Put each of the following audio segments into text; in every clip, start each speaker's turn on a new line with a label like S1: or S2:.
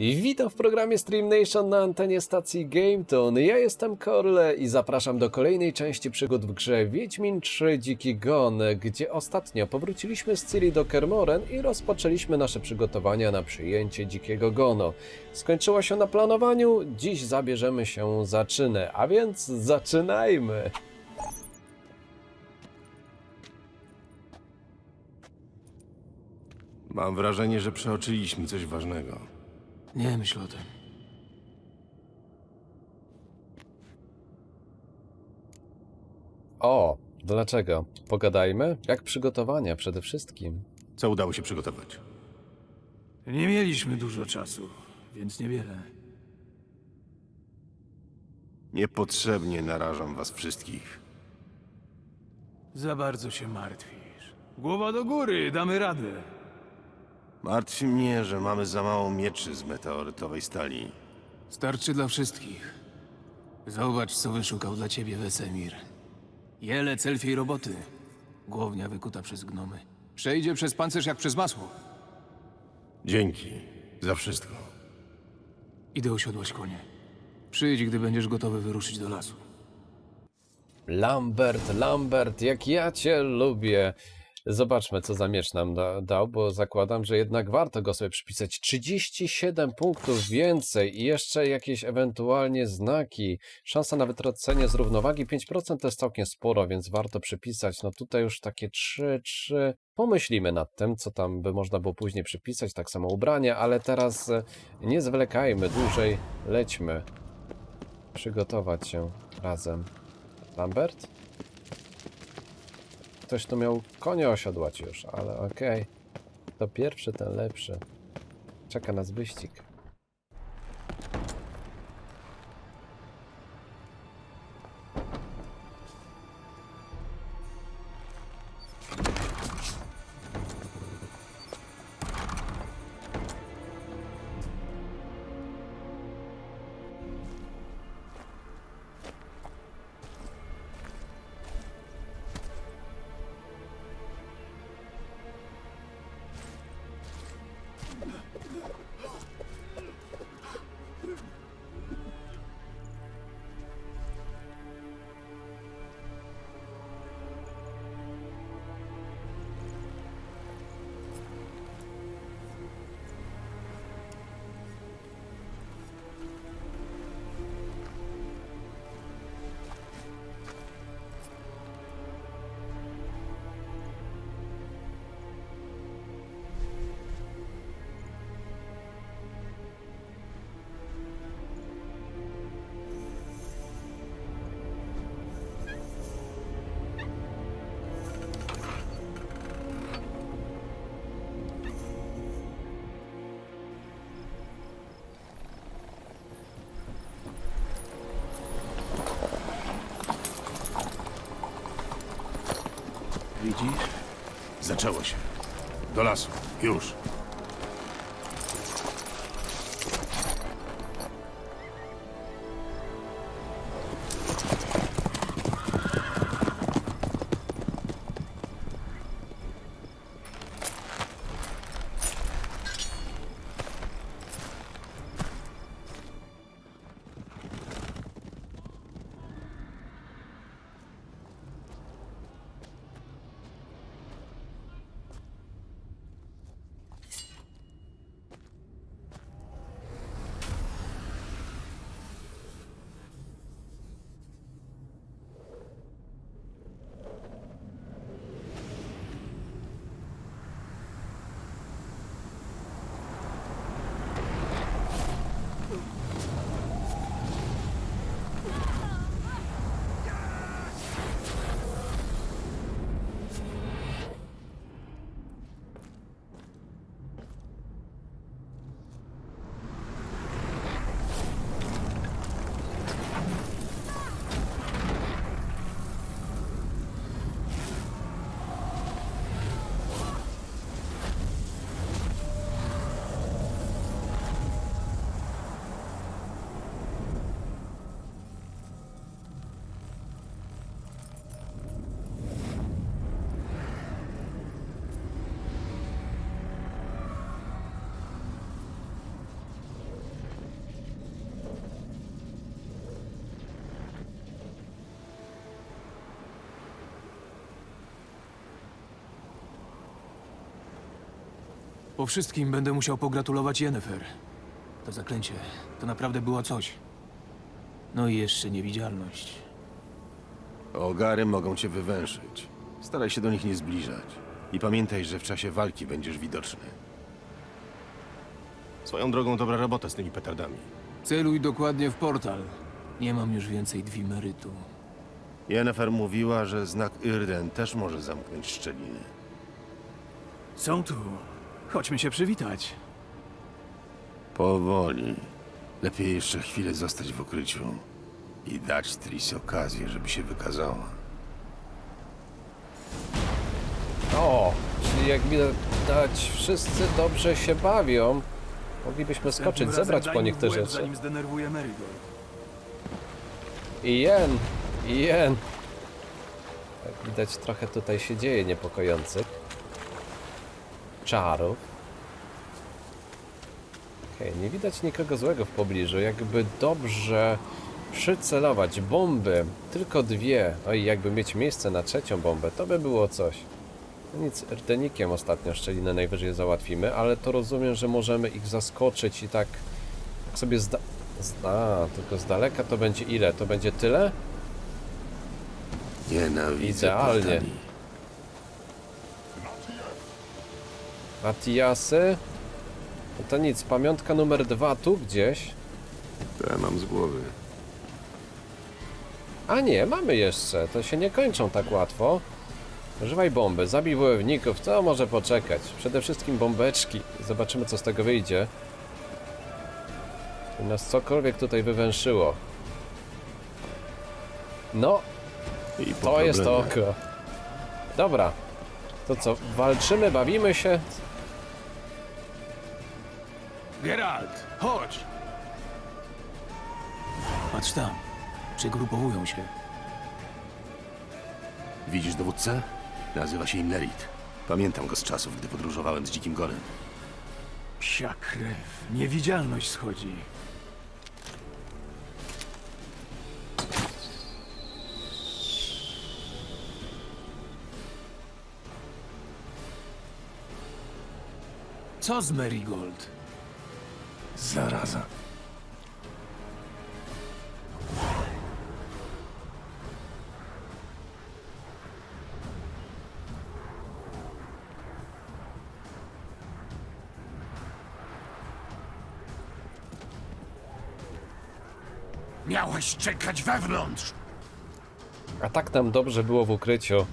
S1: Witam w programie Stream Nation na antenie stacji GameTone. Ja jestem Korle i zapraszam do kolejnej części przygód w grze Wiedźmin 3 Dziki Gon, gdzie ostatnio powróciliśmy z Ciri do Kermoren i rozpoczęliśmy nasze przygotowania na przyjęcie Dzikiego Gonu. Skończyło się na planowaniu, dziś zabierzemy się za czynę, a więc zaczynajmy!
S2: Mam wrażenie, że przeoczyliśmy coś ważnego.
S3: Nie myśl o tym.
S1: O, dlaczego? Pogadajmy? Jak przygotowania przede wszystkim?
S2: Co udało się przygotować?
S3: Nie mieliśmy dużo czasu, więc niewiele.
S2: Niepotrzebnie narażam was wszystkich.
S3: Za bardzo się martwisz. Głowa do góry, damy radę.
S2: Martwi mnie, że mamy za mało mieczy z meteorytowej stali.
S3: Starczy dla wszystkich. Zobacz, co wyszukał dla ciebie Wesemir. Jele celfiej roboty. Głownia wykuta przez gnomy. Przejdzie przez pancerz jak przez masło.
S2: Dzięki za wszystko.
S3: Idę osiodłać konie. Przyjdź, gdy będziesz gotowy wyruszyć do lasu.
S1: Lambert, Lambert, jak ja cię lubię. Zobaczmy, co za miecz nam da, dał, bo zakładam, że jednak warto go sobie przypisać. 37 punktów więcej i jeszcze jakieś ewentualnie znaki. Szansa na wytracenie z równowagi 5% to jest całkiem sporo, więc warto przypisać. No tutaj już takie 3, 3. Pomyślimy nad tym, co tam by można było później przypisać, tak samo ubrania, ale teraz e, nie zwlekajmy dłużej, lećmy. Przygotować się razem. Lambert? Ktoś tu miał konia osiodłać już, ale okej. To pierwszy, ten lepszy. Czeka nas wyścig.
S3: Widzisz?
S2: Zaczęło się. Do lasu. Już.
S3: Po wszystkim będę musiał pogratulować Yennefer. To zaklęcie to naprawdę było coś. No i jeszcze niewidzialność.
S2: Ogary mogą cię wywęszyć. Staraj się do nich nie zbliżać. I pamiętaj, że w czasie walki będziesz widoczny. Swoją drogą dobra robota z tymi petardami.
S3: Celuj dokładnie w portal. Nie mam już więcej dwimerytu.
S2: Yennefer mówiła, że znak Irden też może zamknąć szczeliny.
S4: Są tu. Chodźmy się przywitać.
S2: Powoli. Lepiej jeszcze chwilę zostać w ukryciu i dać Tris okazję, żeby się wykazała.
S1: O, czyli jak widać, wszyscy dobrze się bawią. Moglibyśmy skoczyć, zebrać po nich te
S4: w łeb,
S1: rzeczy.
S4: Zanim zdenerwuje Marigold.
S1: I jen, i jen. Jak widać, trochę tutaj się dzieje niepokojących. Czarów. Okej, nie widać nikogo złego w pobliżu. Jakby dobrze przycelować bomby, tylko dwie. No i jakby mieć miejsce na trzecią bombę, to by było coś. No Nic, rdenikiem ostatnio szczelinę najwyżej załatwimy, ale to rozumiem, że możemy ich zaskoczyć i tak, tak sobie zda... z- A, tylko z daleka to będzie ile? To będzie tyle?
S2: Nienawidzę
S1: Idealnie.
S2: portali.
S1: Matiasy? No to nic, pamiątka numer dwa tu gdzieś.
S2: Ja mam z głowy.
S1: A nie, mamy jeszcze. To się nie kończą tak łatwo. Używaj bomby, zabij wojowników, to może poczekać. Przede wszystkim bombeczki. Zobaczymy co z tego wyjdzie. Czy nas cokolwiek tutaj wywęszyło. No,
S2: I po
S1: to jest to
S2: problemie.
S1: oko. Dobra. To co, walczymy, bawimy się?
S3: Geralt, chodź! Patrz tam. Przygrupowują się.
S2: Widzisz dowódcę? Nazywa się Imnerit. Pamiętam go z czasów, gdy podróżowałem z Dzikim Gorem.
S4: Psia krew. Niewidzialność schodzi.
S3: Co z Marigold?
S2: Zaraza.
S5: Miałeś czekać wewnątrz!
S1: A tak nam dobrze było w ukryciu.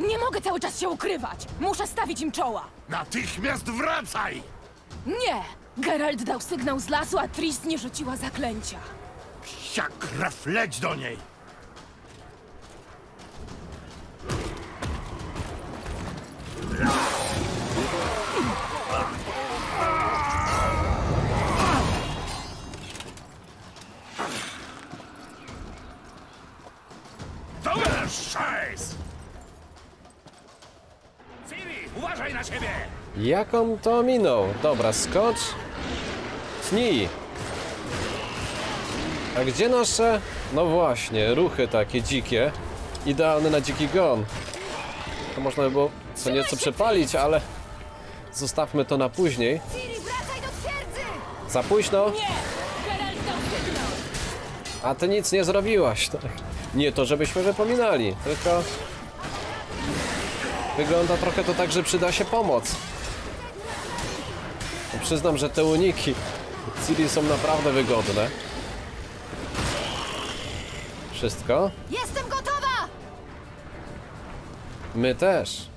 S6: Nie mogę cały czas się ukrywać! Muszę stawić im czoła!
S5: Natychmiast wracaj!
S6: Nie! Geralt dał sygnał z lasu, a Tris nie rzuciła zaklęcia.
S5: Psia krew, do niej! Dobra, szajs! Ciri, uważaj na siebie!
S1: Jak on to minął? Dobra, skocz. Tnij. A gdzie nasze? No właśnie, ruchy takie dzikie. Idealne na dziki gon. To można by było co nieco przepalić, ale zostawmy to na później. Za późno, a ty nic nie zrobiłaś. Tak. Nie to, żebyśmy wypominali, tylko wygląda trochę to tak, że przyda się pomoc. Przyznam, że te uniki Ciri są naprawdę wygodne. Wszystko?
S6: Jestem gotowa!
S1: My też.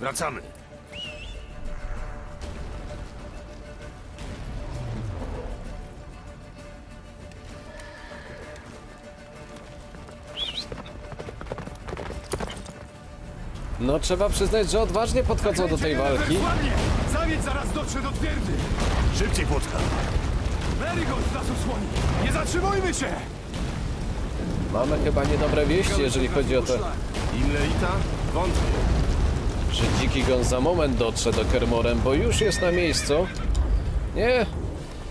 S5: Wracamy.
S1: No trzeba przyznać, że odważnie podchodzą do tej walki.
S4: Ładnie! Zamieć zaraz dotrze do twierdzy!
S5: Szybciej, płotka.
S4: Marigold nas osłoni! Nie zatrzymujmy się!
S1: Mamy chyba niedobre wieści, jeżeli chodzi o to,
S2: Inleita? Wątpię.
S1: że Dziki Gon za moment dotrze do Kermorem, bo już jest na miejscu. Nie,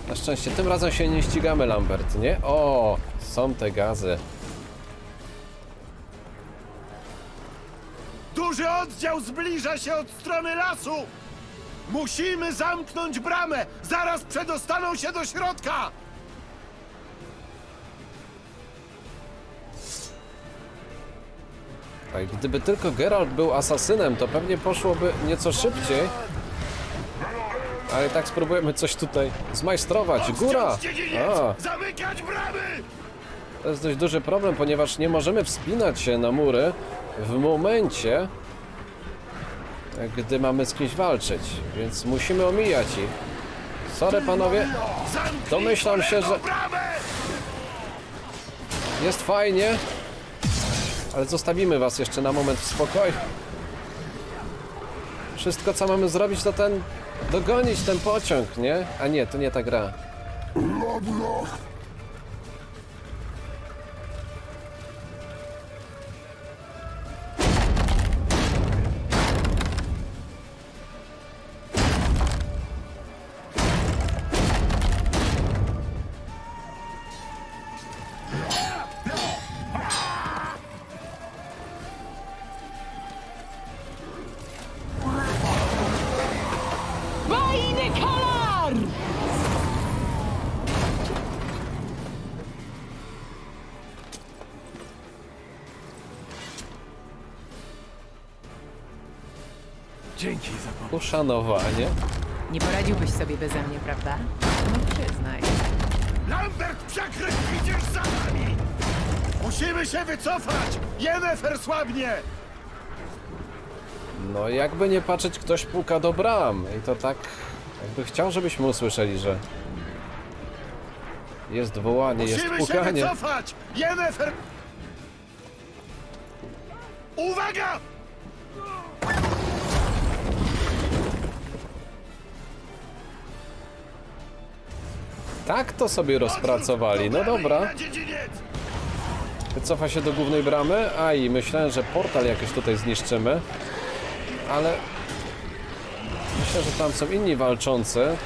S1: na szczęście tym razem się nie ścigamy, Lambert, nie? O, są te gazy.
S5: Oddział zbliża się od strony lasu! Musimy zamknąć bramę! Zaraz przedostaną się do środka!
S1: A gdyby tylko Geralt był asasynem, to pewnie poszłoby nieco szybciej. Ale tak spróbujemy coś tutaj zmajstrować. Góra!
S5: Odciąć dziedziniec!
S1: A,
S5: Zamykać bramy!
S1: to jest dość duży problem, ponieważ nie możemy wspinać się na mury w momencie, gdy mamy z kimś walczyć, więc musimy omijać ich. Sorry panowie, Domyślam się, że- jest fajnie, ale zostawimy was jeszcze na moment w spokoju. Wszystko co mamy zrobić to ten, dogonić ten pociąg, nie? A nie, to nie ta gra.
S4: Dzięki za pomoc.
S1: Uszanowanie.
S7: Nie poradziłbyś sobie beze mnie, prawda? No przyznaj.
S5: Lambert, przekryt, idziesz za nami! Musimy się wycofać! Yennefer słabnie!
S1: No jakby nie patrzeć, ktoś puka do bram. I to tak, jakby chciał, żebyśmy usłyszeli, że jest wołanie, jest
S5: Musimy się
S1: pukanie.
S5: wycofać! Yennefer... Uwaga!
S1: Tak to sobie rozpracowali. No dobra. Wycofa się do głównej bramy. A i myślałem, że portal jakoś tutaj zniszczymy. Ale myślę, że tam są inni walczący.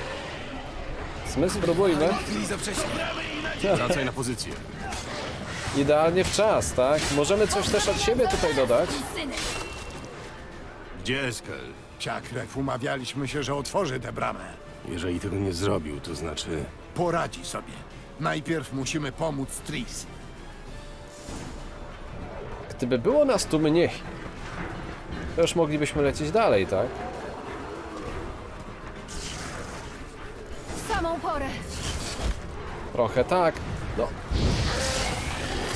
S1: My spróbujmy.
S2: Wracaj na pozycję.
S1: Idealnie w czas, tak? Możemy coś też od siebie tutaj dodać.
S2: Gdzie Eskel?
S8: Psia krew, umawialiśmy się, że otworzy tę bramę.
S2: Jeżeli tego nie zrobił, to znaczy...
S8: Poradzi sobie. Najpierw musimy pomóc Tris.
S1: Gdyby było nas tu mniej, to już moglibyśmy lecieć dalej, tak?
S6: W samą porę.
S1: Trochę tak. No.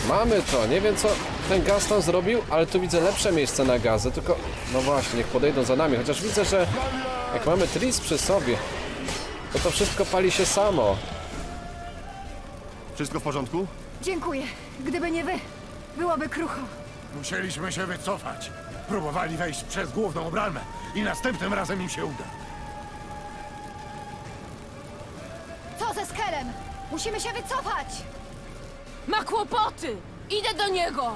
S1: Mamy to. Nie wiem co ten gaz tam zrobił, ale tu widzę lepsze miejsce na gazy, tylko no właśnie, niech podejdą za nami. Chociaż widzę, że jak mamy tris przy sobie, to to wszystko pali się samo.
S2: Wszystko w porządku?
S6: Dziękuję. Gdyby nie wy, byłoby krucho.
S8: Musieliśmy się wycofać. Próbowali wejść przez główną bramę i następnym razem im się uda.
S6: Co ze Skelem? Musimy się wycofać! Ma kłopoty! Idę do niego!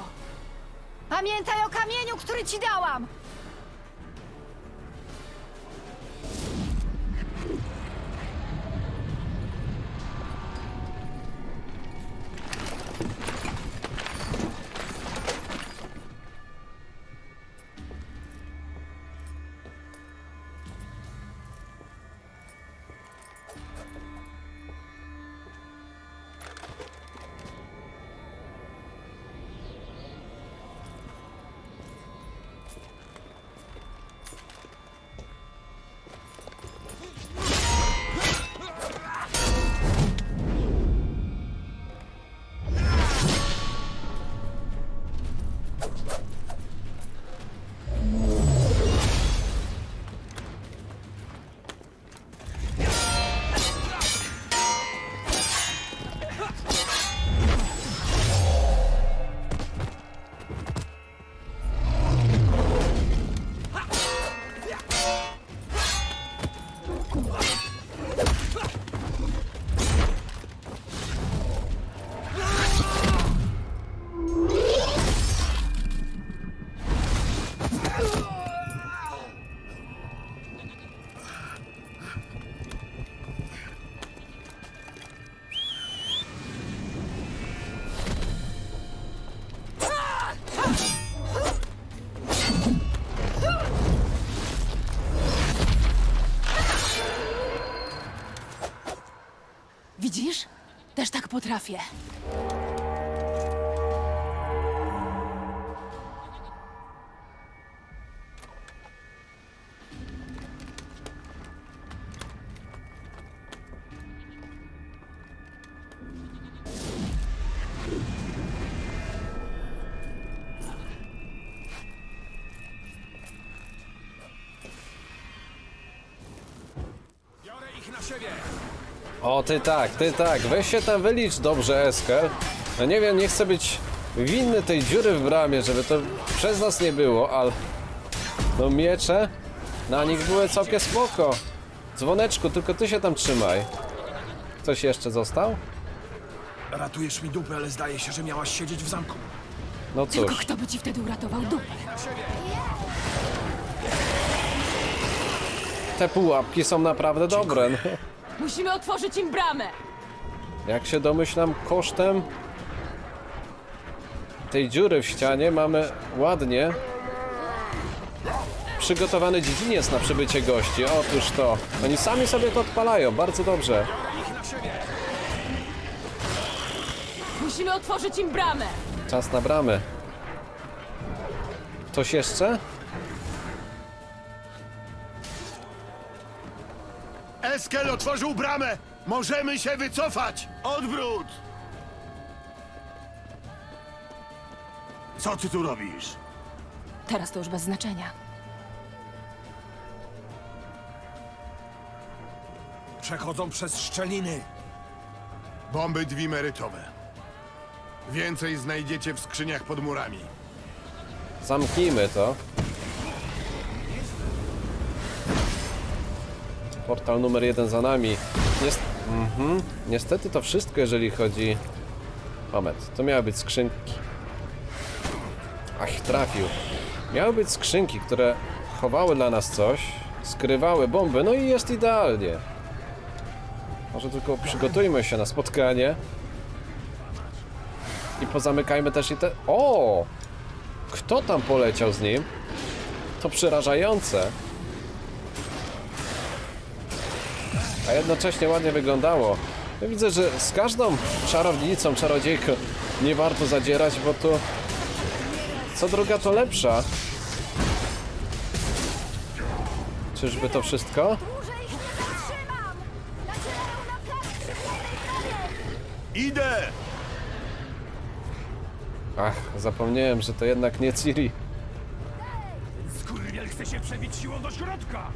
S6: Pamiętaj o kamieniu, który ci dałam! Potrafię.
S1: O, ty tak, ty tak. Weź się tam wylicz dobrze, Eskel. No nie wiem, nie chcę być winny tej dziury w bramie, żeby to przez nas nie było, ale... No miecze na nich były całkiem spoko. Dzwoneczku, tylko ty się tam trzymaj. Ktoś jeszcze został?
S4: Ratujesz mi dupę, ale zdaje się, że miałaś siedzieć w zamku.
S1: No
S6: Tylko
S1: cóż,
S6: kto by ci wtedy uratował dupę?
S1: te pułapki są naprawdę dobre. No.
S6: Musimy otworzyć im bramę!
S1: Jak się domyślam, kosztem tej dziury w ścianie mamy ładnie przygotowany dziedziniec na przybycie gości. Otóż to. Oni sami sobie to odpalają, bardzo dobrze.
S6: Musimy otworzyć im bramę!
S1: Czas na bramę. Coś jeszcze?
S5: Eskel otworzył bramę! Możemy się wycofać! Odwrót! Co ty tu robisz?
S6: Teraz to już bez znaczenia.
S4: Przechodzą przez szczeliny.
S5: Bomby dwimerytowe. Więcej znajdziecie w skrzyniach pod murami.
S1: Zamknijmy to. Portal numer jeden za nami. Niest mhm. Niestety to wszystko, jeżeli chodzi... Moment, to miały być skrzynki. Ach, trafił. Miały być skrzynki, które chowały dla nas coś, skrywały bomby, no i jest idealnie. Może tylko przygotujmy się na spotkanie. I pozamykajmy też i te... O! Kto tam poleciał z nim? To przerażające. A jednocześnie ładnie wyglądało. Ja widzę, że z każdą czarownicą, czarodziejką nie warto zadzierać, bo to co druga to lepsza. Czyżby to wszystko?
S5: Idę!
S1: Ach, zapomniałem, że to jednak nie Ciri.
S4: Skurwiel chce się przebić siłą do środka!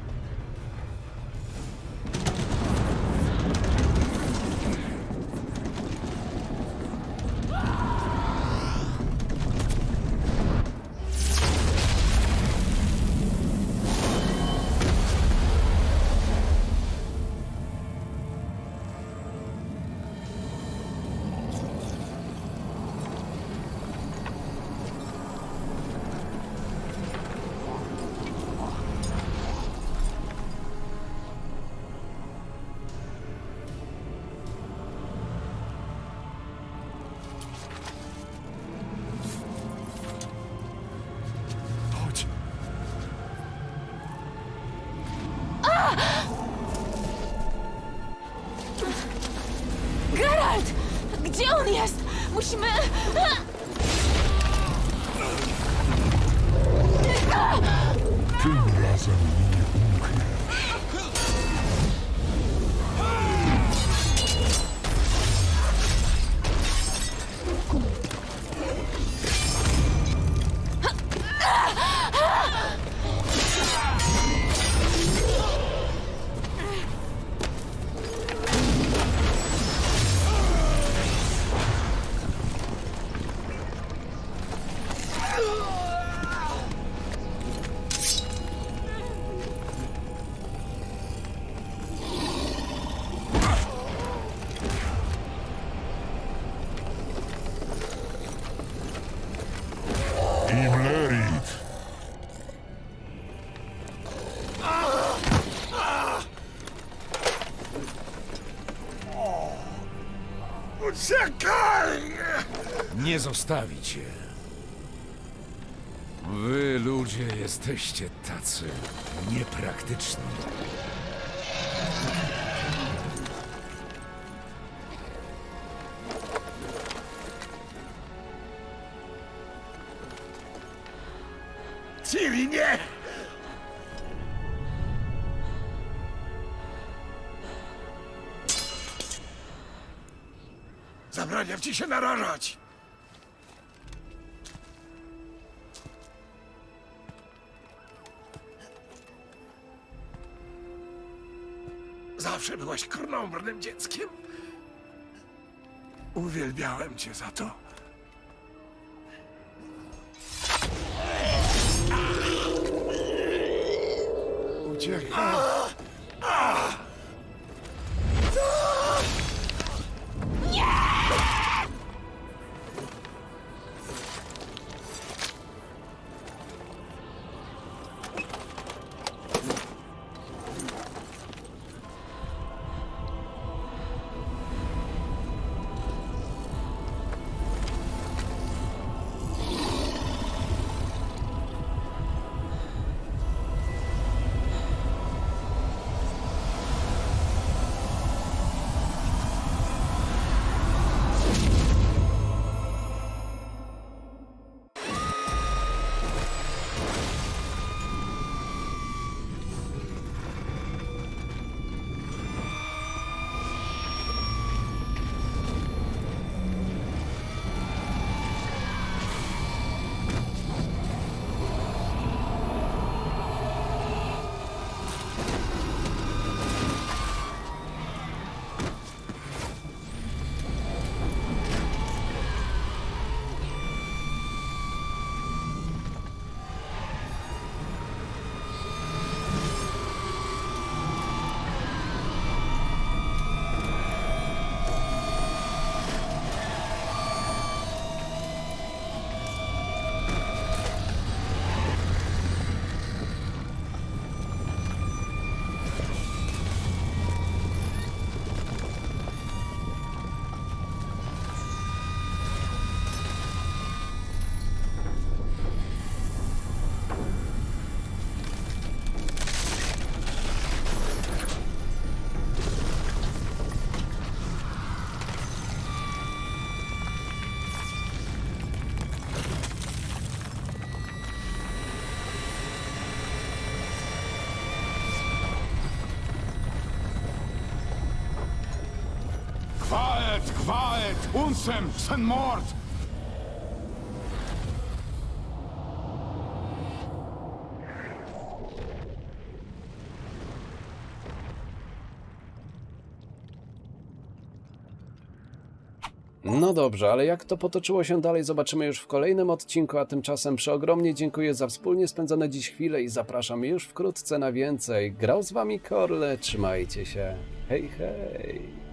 S6: Musimy...
S8: postawić je. Wy, ludzie, jesteście tacy niepraktyczni.
S5: Cili nie! Zabraniam ci się narażać! Zawsze byłaś krnąbrnym dzieckiem. Uwielbiałem cię za to.
S9: Unsem, sen mord!
S1: No dobrze, ale jak to potoczyło się dalej, zobaczymy już w kolejnym odcinku, a tymczasem przeogromnie dziękuję za wspólnie spędzone dziś chwile i zapraszam już wkrótce na więcej. Grał z wami Korle, trzymajcie się. Hej, hej!